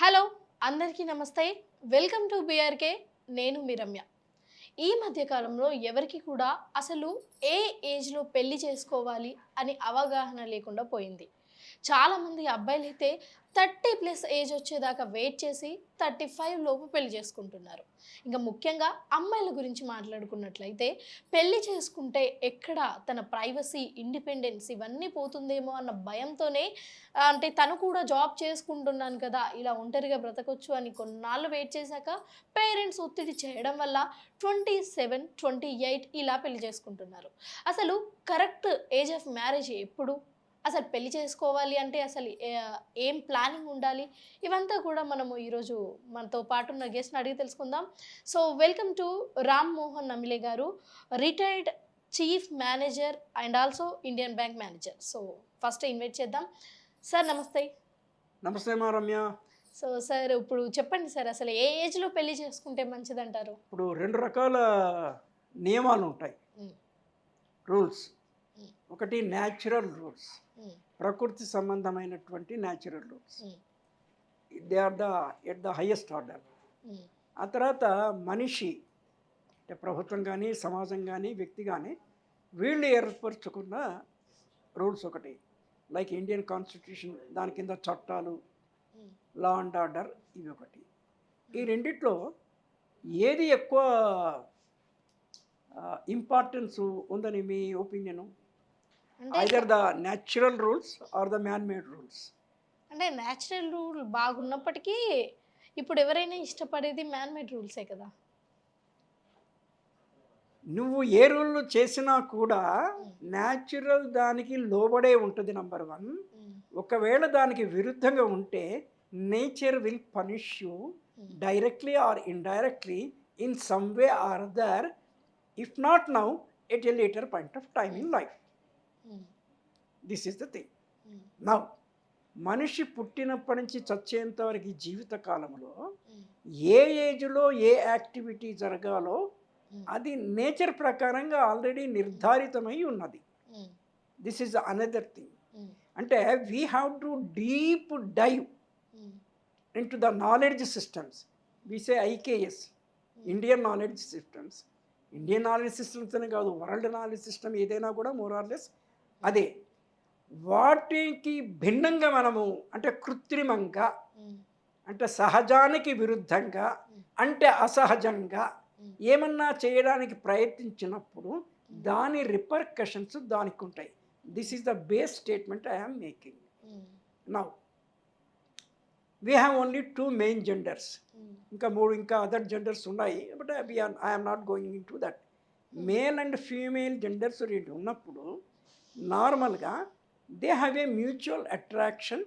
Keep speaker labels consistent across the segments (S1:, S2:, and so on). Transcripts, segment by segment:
S1: Hello అందరికీ నమస్తే. Welcome to BRK. నేను మీ రమ్య. ఈ మధ్యకాలంలో ఎవరికి కూడా అసలు ఏ ఏజ్లో పెళ్ళి చేసుకోవాలి అని అవగాహన లేకుండా పోయింది. చాలామంది అబ్బాయిలు అయితే థర్టీ ప్లస్ ఏజ్ వచ్చేదాకా వెయిట్ చేసి థర్టీ ఫైవ్ లోపు పెళ్ళి చేసుకుంటున్నారు. ఇంకా ముఖ్యంగా అమ్మాయిల గురించి మాట్లాడుకున్నట్లయితే పెళ్ళి చేసుకుంటే ఎక్కడ తన ప్రైవసీ ఇండిపెండెన్స్ ఇవన్నీ పోతుందేమో అన్న భయంతోనే అంటే తను కూడా జాబ్ చేసుకుంటున్నాను కదా ఇలా ఒంటరిగా బ్రతకొచ్చు అని కొన్నాళ్ళు వెయిట్ చేశాక పేరెంట్స్ ఒత్తిడి చేయడం వల్ల ట్వంటీ సెవెన్ ట్వంటీ ఎయిట్ ఇలా పెళ్ళి చేసుకుంటున్నారు. అసలు కరెక్ట్ ఏజ్ ఆఫ్ మ్యారేజ్ ఎప్పుడు? అసలు పెళ్ళి చేసుకోవాలి అంటే అసలు ఏ- ప్లానింగ్ ఉండాలి? ఇవంతా కూడా మనము ఈరోజు మనతో పాటు ఉన్న గెస్ట్ని అడిగి తెలుసుకుందాం. So welcome to Ram Mohan Namile garu retired chief manager and also Indian bank manager so first invite చేద్దాం. సార్ నమస్తే.
S2: నమస్తే మా రమ్య.
S1: సో సార్ ఇప్పుడు చెప్పండి సార్ అసలు ఏ ఏజ్లో పెళ్ళి చేసుకుంటే మంచిదంటారు?
S2: ఇప్పుడు రెండు రకాల నియమాలు ఉంటాయి. రూల్స్. ఒకటి న్యాచురల్ రూల్స్. ప్రకృతి సంబంధమైనటువంటి natural rules. They are the at the highest order. ఆ తర్వాత మనిషి అంటే ప్రభుత్వం కానీ సమాజం కానీ వ్యక్తి కానీ వీళ్ళు ఏర్పరచుకున్న రూల్స్ ఒకటి లైక్ ఇండియన్ కాన్స్టిట్యూషన్ దాని కింద చట్టాలు. లా అండ్ ఆర్డర్ ఇవి ఒకటి ఈ రెండిట్లో ఏది ఎక్కువ ఇంపార్టెన్స్ ఉందని మీ opinion either the natural rules are the man made rules
S1: అంటే న్యాచురల్ రూల్ బాగున్నప్పటికీ ఇప్పుడు ఎవరైనా ఇష్టపడేది మ్యాన్ మేడ్ రూల్సే కదా
S2: నువ్వు ఏ రూల్ చేసినా కూడా న్యాచురల్ దానికి లోబడే ఉంటుంది నంబర్ వన్. ఒకవేళ దానికి విరుద్ధంగా ఉంటే nature will punish you. Directly or indirectly in some way or other if not now at a later point of time in life. This is the thing. Now మనిషి పుట్టినప్పటి నుంచి చచ్చేంత వరకు జీవిత కాలంలో
S1: Mm.
S2: ఏ ఏజ్లో ఏ యాక్టివిటీ జరగాలో
S1: Mm.
S2: అది నేచర్ ప్రకారంగా ఆల్రెడీ నిర్ధారితమై ఉన్నది. This is another thing. అంటే we have to deep dive. Into the knowledge systems we say IKS Indian knowledge systems Indian knowledge systems అనే కాదు వరల్డ్ నాలెడ్జ్ సిస్టమ్ ఏదైనా కూడా మోరార్లెస్ అదే వాటికి భిన్నంగా మనము అంటే కృత్రిమంగా. అంటే సహజానికి విరుద్ధంగా అంటే అసహజంగా. ఏమన్నా చేయడానికి ప్రయత్నించినప్పుడు దాని రిపర్కషన్స్ దానికి ఉంటాయి this is the base statement I'm making. Now we have only two main genders. ఇంకా మూడు ఇంకా అదర్ జెండర్స్ ఉన్నాయి but I'm not going into that male and female genders రెండు ఉన్నప్పుడు నార్మల్గా they have a mutual attraction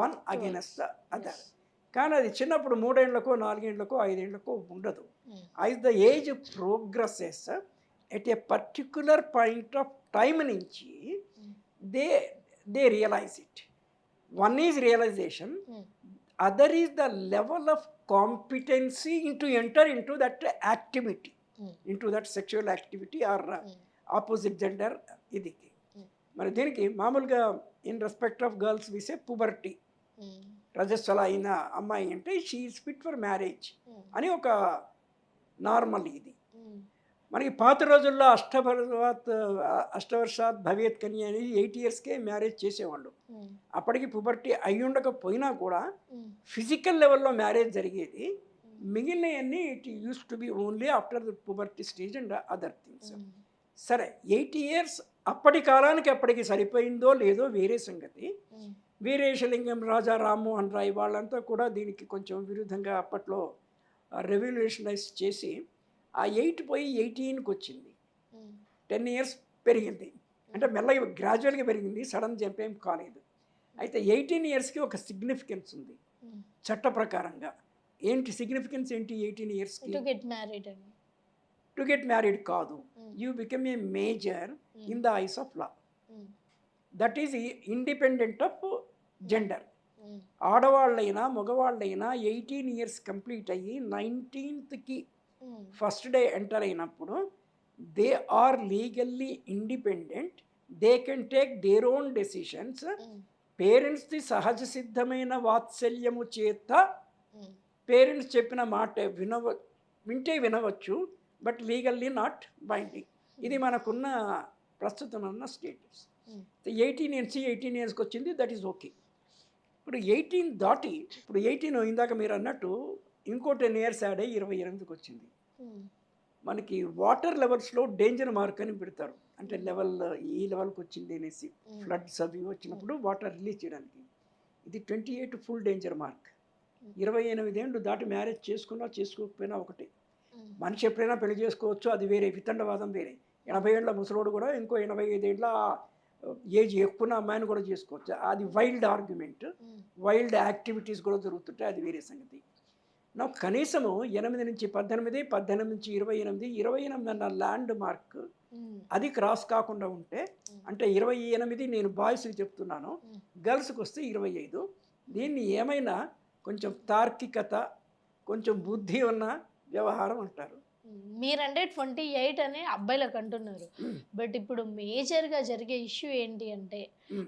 S2: one against other కానీ అది చిన్నప్పుడు మూడేళ్ళకో నాలుగేళ్ళకో ఐదేళ్ళకో ఉండదు. As the age progresses at a particular point of time నుంచి they they realise it one is realisation other is the level of competency into enter into
S1: that
S2: activity into that sexual activity
S1: or
S2: opposite gender ఇది. మరి దీనికి మామూలుగా in respect of girls విసే puberty. రజస్వల అయిన అమ్మాయి అంటే she is fit for marriage. అని ఒక నార్మల్ ఇది. మనకి పాత రోజుల్లో అష్టభర్వాత్ అష్టవర్షాత్ భవేత్ కన్య అని ఎయిట్ ఇయర్స్కే మ్యారేజ్ చేసేవాళ్ళు. అప్పటికి పుబర్టీ అయి ఉండకపోయినా కూడా. ఫిజికల్ లెవెల్లో మ్యారేజ్ జరిగేది మిగిలినవన్నీ it used to be only after the puberty stage and other things. సరే ఎయిటీ ఇయర్స్ అప్పటి కాలానికి అప్పటికి సరిపోయిందో లేదో వేరే సంగతి. వీరేశలింగం రాజా రామ్మోహన్ రాయ్ వాళ్ళంతా కూడా దీనికి కొంచెం విరుద్ధంగా అప్పట్లో రెవల్యూషనైజ్ చేసి ఆ ఎయిట్ పోయి ఎయిటీన్కి వచ్చింది. టెన్ ఇయర్స్ పెరిగింది. అంటే మెల్లగా గ్రాడ్యువల్గా పెరిగింది సడన్ జంప్ ఏం కాలేదు. అయితే ఎయిటీన్ ఇయర్స్కి ఒక సిగ్నిఫికెన్స్ ఉంది. చట్ట ప్రకారంగా. ఏంటి సిగ్నిఫికెన్స్ ఏంటి ఎయిటీన్ ఇయర్స్కి? టు గెట్ మ్యారీడ్ కాదు. You become a major. In the eyes of law. That is independent of gender. ఆడవాళ్ళైనా మగవాళ్ళైనా ఎయిటీన్ ఇయర్స్ కంప్లీట్ అయ్యి నైన్టీన్త్కి
S1: Mm.
S2: ఫస్ట్ డే ఎంటర్ అయినప్పుడు they are legally independent they can take their own decisions
S1: Mm.
S2: పేరెంట్స్ది సహజ సిద్ధమైన వాత్సల్యము చేత
S1: ఉమ్,
S2: parents చెప్పిన మాట వినవ వింటే వినవచ్చు బట్ లీగల్లీ నాట్ బైండింగ్. ఇది మనకున్న ప్రస్తుతం ఉన్న స్టేటస్ ఎయిటీన్ ఇయర్స్ ఎయిటీన్ ఇయర్స్కి వచ్చింది దట్ ఈస్ ఓకే ఇప్పుడు ఎయిటీన్ దాటి ఇప్పుడు ఎయిటీన్ ఇందాక మీరు అన్నట్టు ఇంకో టెన్ ఇయర్స్ యాడ్ అయ్యి ఇరవై ఎనిమిదికి వచ్చింది.
S1: ఉమ్,
S2: మనకి వాటర్ లెవెల్స్లో డేంజర్ మార్క్ అని పెడతారు. అంటే లెవెల్ ఈ లెవెల్కి వచ్చింది అనేసి
S1: ఉమ్,
S2: ఫ్లడ్స్ అవి వచ్చినప్పుడు వాటర్ రిలీజ్ చేయడానికి. ఇది twenty eight full danger mark. ఇరవై ఎనిమిది ఏళ్ళు దాటి మ్యారేజ్ చేసుకున్నా చేసుకోకపోయినా ఒకటి. మనిషి ఎప్పుడైనా పెళ్ళి చేసుకోవచ్చు అది వేరే వితండవాదం వేరే. ఎనభై ఏళ్ళ ముసలోడు కూడా ఇంకో ఎనభై ఐదేళ్ళ ఏజ్ ఎక్కువ అమ్మాయిని కూడా చేసుకోవచ్చు. అది వైల్డ్ ఆర్గ్యుమెంట్. వైల్డ్ యాక్టివిటీస్ కూడా జరుగుతుంటాయి అది వేరే సంగతి. నా కనీసము ఎనిమిది నుంచి పద్దెనిమిది పద్దెనిమిది నుంచి ఇరవై ఎనిమిది ఇరవై ఎనిమిది అన్న ల్యాండ్ మార్క్ అది క్రాస్ కాకుండా ఉంటే అంటే ఇరవై ఎనిమిది నేను బాయ్స్కి చెప్తున్నాను. గర్ల్స్కి వస్తే ఇరవై ఐదు. దీన్ని ఏమైనా కొంచెం తార్కికత కొంచెం బుద్ధి ఉన్న వ్యవహారం అంటారు
S1: మీరంటే ట్వంటీ ఎయిట్ అని అబ్బాయిలకు అంటున్నారు. బట్ ఇప్పుడు మేజర్గా జరిగే ఇష్యూ ఏంటి అంటే.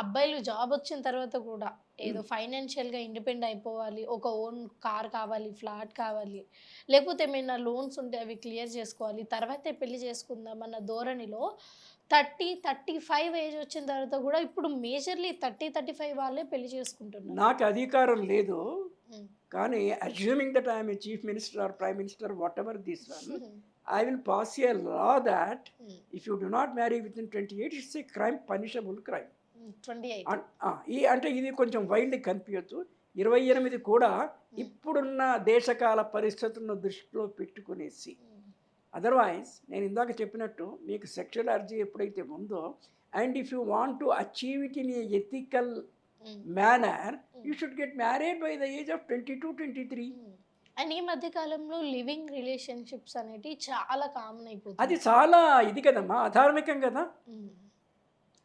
S1: అబ్బాయిలు జాబ్ వచ్చిన తర్వాత కూడా ఏదో ఫైనాన్షియల్గా ఇండిపెండెంట్ అయిపోవాలి ఒక ఓన్ కార్ కావాలి ఫ్లాట్ కావాలి లేకపోతే ఏమైనా లోన్స్ ఉంటే అవి క్లియర్ చేసుకోవాలి తర్వాతే పెళ్ళి చేసుకుందాం అన్న ధోరణిలో థర్టీ థర్టీ ఫైవ్ ఏజ్ వచ్చిన తర్వాత కూడా ఇప్పుడు మేజర్లీ థర్టీ థర్టీ ఫైవ్ వాళ్ళే పెళ్ళి చేసుకుంటున్నారు
S2: నాకు అధికారం లేదు. కానీ assuming that I'm a chief minister or prime minister whatever this one I will pass a law that. If you do not marry with in twenty eight it's a crime punishable crime ఈ అంటే ఇది కొంచెం wild కనిపించచ్చు ఇరవై ఎనిమిది కూడా ఇప్పుడున్న దేశకాల పరిస్థితులను దృష్టిలో పెట్టుకునేసి. అదర్వైజ్ నేను ఇందాక చెప్పినట్టు మీకు సెక్షువల్ అర్జీ ఎప్పుడైతే ఉందో and if you want to achieve it in a ethical manner you should get married by the age of twenty two twenty three
S1: and ఈ మధ్య కాలంలో లివింగ్ రిలేషన్షిప్స్ అనేటివి చాలా కామన్ అయిపోతుంది
S2: అది చాలా ఇది కదమ్మా అధార్మికం కదా.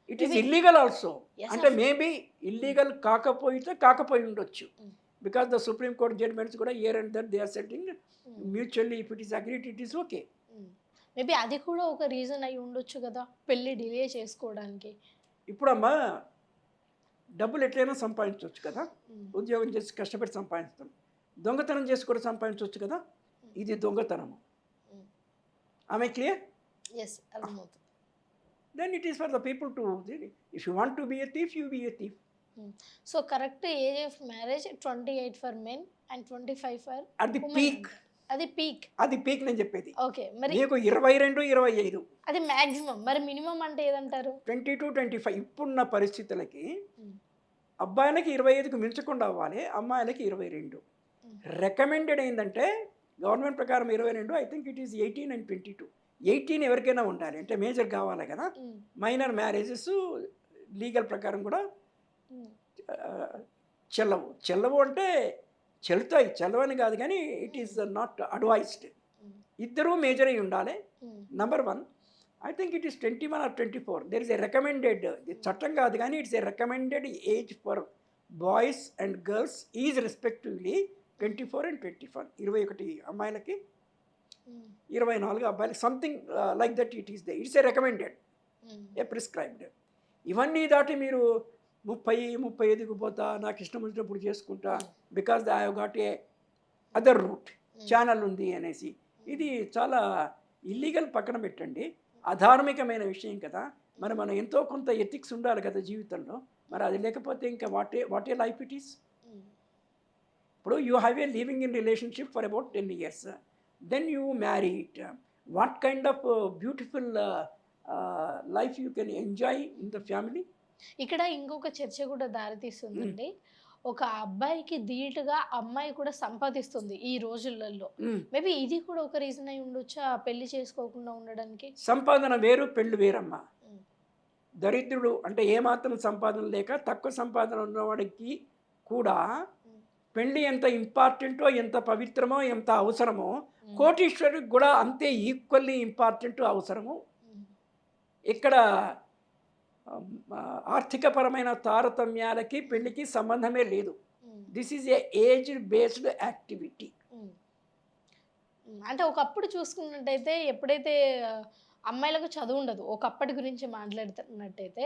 S2: ఇట్ ఈస్ ఇల్లీగల్ ఆల్సో అంటే మేబీ ఇల్లీగల్ కాకపోయితే కాకపోయి ఉండొచ్చు. Because the Supreme Court judgments కూడా year and that they are setting
S1: um.
S2: Mutually if it is agreed it is okay
S1: maybe అది కూడా ఒక రీజన్ అయి ఉండొచ్చు కదా పెళ్ళి డిలే చేసుకోవడానికి.
S2: ఇప్పుడమ్మా డబ్బులు ఎట్లయినా సంపాదించవచ్చు కదా. ఉద్యోగం చేసి కష్టపడి సంపాదిస్తాం దొంగతనం చేసి కూడా సంపాదించవచ్చు కదా? ఇది దొంగతనము. ఆమె clear then it is for the people to if you want to be a thief you be a thief
S1: so correct age of marriage twenty eight for men and twenty five for
S2: అది peak
S1: అది peak
S2: అది peak నేను చెప్పేది.
S1: Okay మరి
S2: నీకు ఇరవై రెండు ఇరవై ఐదు.
S1: అది మ్యాక్సిమం మరి మినిమం అంటే ఏదంటారు?
S2: ట్వంటీ టు ట్వంటీ ఫైవ్ ఇప్పుడున్న పరిస్థితులకి
S1: Mm.
S2: అబ్బాయిలకి ఇరవై ఐదుకు మించకుండా అవ్వాలి అమ్మాయిలకి ఇరవై రెండు. రికమెండెడ్ ఏంటంటే గవర్నమెంట్ ప్రకారం ఇరవై రెండు I think it is eighteen and twenty two eighteen ఎవరికైనా ఉండాలి అంటే మేజర్ కావాలి కదా. మైనర్ మ్యారేజెస్ లీగల్ ప్రకారం కూడా చెల్లవు చెల్లవు అంటే చెల్లుతాయి చెల్లవని కాదు కానీ it is not advised
S1: um.
S2: ఇద్దరూ మేజర్ అయి ఉండాలి. Number one I think it is twenty one or twenty four there is a recommended చట్టం కాదు కానీ it's a recommended age for boys and girls is respectively twenty four and twenty four ఇరవై ఒకటి అమ్మాయిలకి
S1: um.
S2: ఇరవై నాలుగు అబ్బాయిలకి something like that it is they it's a recommended. A prescribed ఇవన్నీ దాటి మీరు ముప్పై ముప్పై ఐదుకు పోతా నాకు ఇష్టం వచ్చినప్పుడు చేసుకుంటా because I have got a other route. Channel ఉంది అనేసి. ఇది చాలా ఇల్లీగల్ పక్కన పెట్టండి. అధార్మికమైన విషయం కదా. మరి మనం ఎంతో కొంత ఎథిక్స్ ఉండాలి కదా జీవితంలో. మరి అది లేకపోతే ఇంకా what a what a life it is. ఇప్పుడు you have a living in relationship for about ten years then you marry it what kind of beautiful life you can enjoy in the family
S1: ఇక్కడ ఇంకొక చర్చ కూడా దారితీస్తుందండి. ఒక అబ్బాయికి ధీటుగా అమ్మాయి కూడా సంపాదిస్తుంది ఈ రోజులలో. మేబీ ఇది కూడా ఒక రీజన్ అయి ఉండొచ్చా? పెళ్ళి చేసుకోకుండా ఉండడానికి?
S2: సంపాదన వేరు పెళ్ళు వేరమ్మా. దరిద్రుడు అంటే ఏమాత్రం సంపాదన లేక తక్కువ సంపాదన ఉన్నవాడికి కూడా పెళ్ళి ఎంత ఇంపార్టెంటో ఎంత పవిత్రమో ఎంత అవసరమో. కోటీశ్వరుడికి కూడా అంతే ఈక్వల్లీ ఇంపార్టెంట్ అవసరము. ఇక్కడ ఆర్థికపరమైన తారతమ్యాలకి పెళ్ళికి సంబంధమే లేదు. This is a age based activity.
S1: అంటే ఒకప్పుడు చూసుకున్నట్టయితే ఎప్పుడైతే అమ్మాయిలకు చదువు ఉండదు ఒకప్పటి గురించి మాట్లాడుతున్నట్టయితే.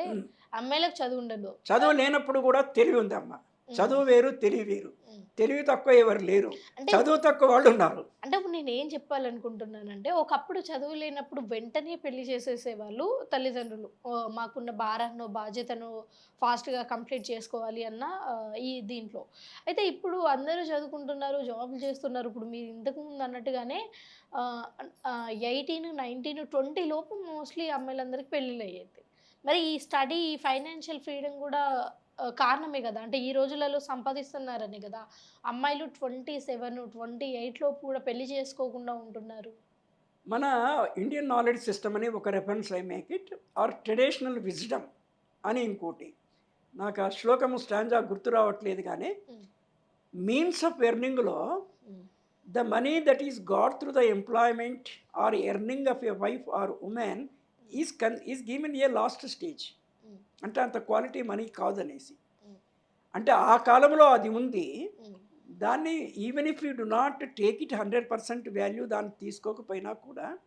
S1: అమ్మాయిలకు చదువు ఉండదు
S2: చదువు లేనప్పుడు కూడా తెలివి ఉందమ్మా చదువు వేరు తెలివి వేరు. తెలివి తక్కువ ఎవరు లేరు.
S1: అంటే
S2: చదువు తక్కువ వాళ్ళు ఉన్నారు.
S1: అంటే ఇప్పుడు నేను ఏం చెప్పాలనుకుంటున్నానంటే ఒకప్పుడు చదువు లేనప్పుడు వెంటనే పెళ్ళి చేసేసేవాళ్ళు తల్లిదండ్రులు. మాకున్న భారాన్నో బాధ్యతను ఫాస్ట్గా కంప్లీట్ చేసుకోవాలి అన్న ఈ దీంట్లో. అయితే ఇప్పుడు అందరూ చదువుకుంటున్నారు జాబ్లు చేస్తున్నారు. ఇప్పుడు మీరు ఇంతకు ముందు అన్నట్టుగానే ఎయిటీన్ నైన్టీన్ ట్వంటీ లోపు మోస్ట్లీ అమ్మాయిలందరికీ పెళ్ళిళ్ళు అయ్యేది మరి ఈ స్టడీ ఈ ఫైనాన్షియల్ ఫ్రీడమ్ కూడా కారణమే కదా. అంటే ఈ రోజులలో సంపాదిస్తున్నారని కదా. అమ్మాయిలు ట్వంటీ సెవెన్ ట్వంటీ ఎయిట్లో కూడా పెళ్ళి చేసుకోకుండా ఉంటున్నారు.
S2: మన ఇండియన్ నాలెడ్జ్ సిస్టమ్ అని ఒక reference I make it or traditional wisdom అని ఇంకోటి. నాకు ఆ శ్లోకము స్టాంజా గుర్తు రావట్లేదు కానీ. Means of ఎర్నింగ్లో the money that is got through the employment or earning of a wife or women is can is given a last stage. అంటే అంత క్వాలిటీ మనీ కాదనేసి. అంటే ఆ కాలంలో అది ఉంది. దాన్ని even if you do not take it hundred percent value దాన్ని తీసుకోకపోయినా కూడా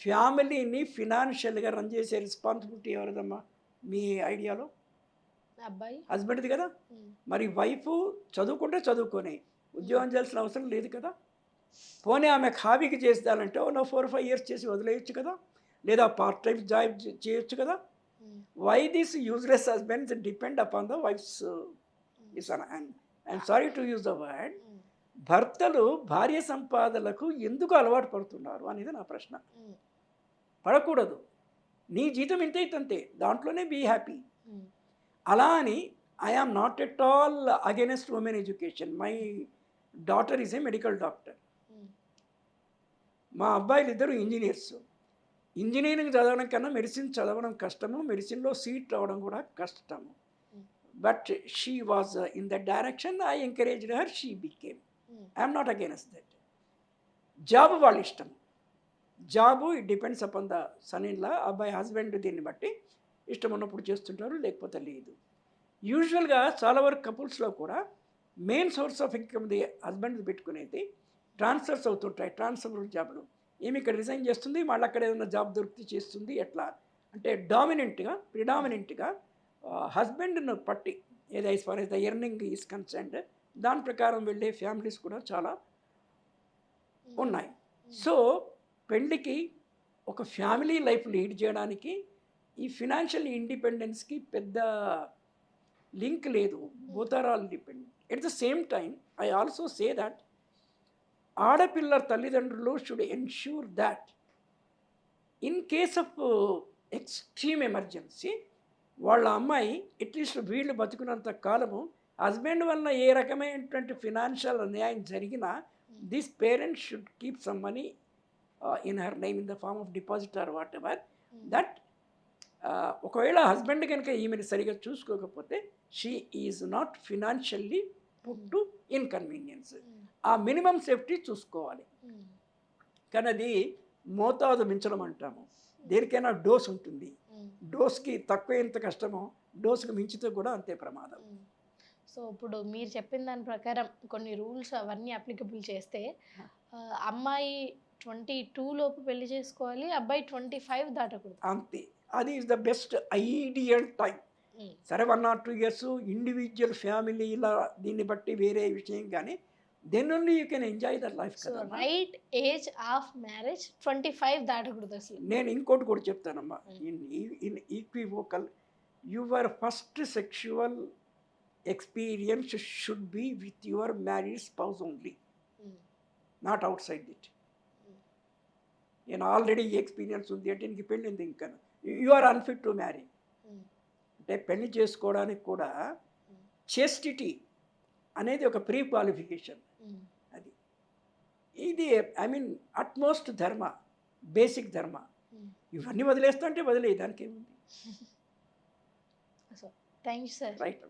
S2: ఫ్యామిలీని ఫినాన్షియల్గా రన్ చేసే రెస్పాన్సిబిలిటీ ఎవరిదమ్మా? మీ ఐడియాలో?
S1: అబ్బాయి.
S2: హస్బెండ్ది కదా? మరి వైఫ్ చదువుకుంటే చదువుకొని. ఉద్యోగం చేయాల్సిన అవసరం లేదు కదా? పోనీ ఆమె హాబీకి చేస్తానంటే ఓ ఫోర్ ఫైవ్ ఇయర్స్ చేసి వదిలేయచ్చు కదా? లేదా పార్ట్ టైం జాబ్ చేయొచ్చు కదా? Why this useless husbands depend upon the wives is and I'm sorry to use the word భర్తలు భార్య సంపాదనలకు ఎందుకు అలవాటు పడుతున్నారు అనేది నా ప్రశ్న. పడకూడదు. నీ జీతం ఇంతే ఇంతే దాంట్లోనే బీ హ్యాపీ అలా అని I am not at all against women education my daughter is a medical doctor మా అబ్బాయిలు ఇద్దరు ఇంజనీర్స్ ఇంజనీరింగ్ చదవడం కన్నా మెడిసిన్ చదవడం కష్టము మెడిసిన్లో సీట్ రావడం కూడా కష్టము. But she was in that direction I encourage her she became I'm not against that job వాళ్ళ ఇష్టం. Job it depends upon the son in law అబ్బాయి హస్బెండ్ దీన్ని బట్టి ఇష్టం ఉన్నప్పుడు చేస్తుంటారు లేకపోతే లేదు. యూజువల్గా చాలా వరకు కపుల్స్లో కూడా main source of income the husband పెట్టుకునేది ట్రాన్స్ఫర్స్ అవుతుంటాయి ట్రాన్స్ఫర్ జాబ్లు. ఏమి ఇక్కడ రిజైన్ చేస్తుంది? మళ్ళీ అక్కడ ఏదైనా జాబ్ దొరికితే చేస్తుంది. ఎట్లా? అంటే డామినెంట్గా ప్రిడామినెంట్గా హస్బెండ్ను పట్టి ఏదో as far as the earning is concerned దాని ప్రకారం వెళ్ళే ఫ్యామిలీస్ కూడా చాలా ఉన్నాయి. సో పెళ్ళికి ఒక ఫ్యామిలీ లైఫ్ లీడ్ చేయడానికి ఈ ఫినాన్షియల్ ఇండిపెండెన్స్కి పెద్ద లింక్ లేదు. Both depend at the same time I also say that ఆడపిల్ల తల్లిదండ్రులు should ensure that in case of extreme emergency వాళ్ళ అమ్మాయి అట్లీస్ట్ వీళ్ళు బతుకున్నంత కాలము హస్బెండ్ వలన ఏ రకమైనటువంటి ఫినాన్షియల్ అన్యాయం జరిగినా this parents should keep some money in her name in the form of deposit or whatever that ఒకవేళ హస్బెండ్ కనుక ఈమెను సరిగా చూసుకోకపోతే she is not financially put to inconvenience ఆ మినిమం సేఫ్టీ చూసుకోవాలి. కానీ అది మోతాదు మించడం అంటాము. దేనికైనా డోస్ ఉంటుంది. డోస్కి తక్కువ ఎంత కష్టమో డోస్కి మించితే కూడా అంతే ప్రమాదం.
S1: సో ఇప్పుడు మీరు చెప్పిన దాని ప్రకారం కొన్ని రూల్స్ అవన్నీ అప్లికబుల్ చేస్తే అమ్మాయి ట్వంటీ టూ లోపు పెళ్ళి చేసుకోవాలి అబ్బాయి ట్వంటీ ఫైవ్ దాటకూడదు.
S2: అంతే. అది is the best ideal time. సరే one or two years individual family ఇలా దీన్ని బట్టి వేరే విషయం కానీ then only you can enjoy the life
S1: right age of marriage twenty five దాటకూడదు అసలు.
S2: నేను ఇంకోటి కూడా చెప్తానమ్మా. In in equivocal your first sexual experience should be with your married spouse only not outside it
S1: Mm.
S2: నేను already ఈ experience ఉంది అంటే నీకు పెళ్ళింది ఇంకా. You are unfit to marry అంటే పెళ్ళి చేసుకోవడానికి కూడా చేస్టిటీ అనేది ఒక ప్రీ క్వాలిఫికేషన్ అది. ఇది I mean utmost dharma basic dharma. ఇవన్నీ వదిలేస్తుంటే వదిలే దానికి ఏముంది
S1: థ్యాంక్ యూ సార్
S2: రైట్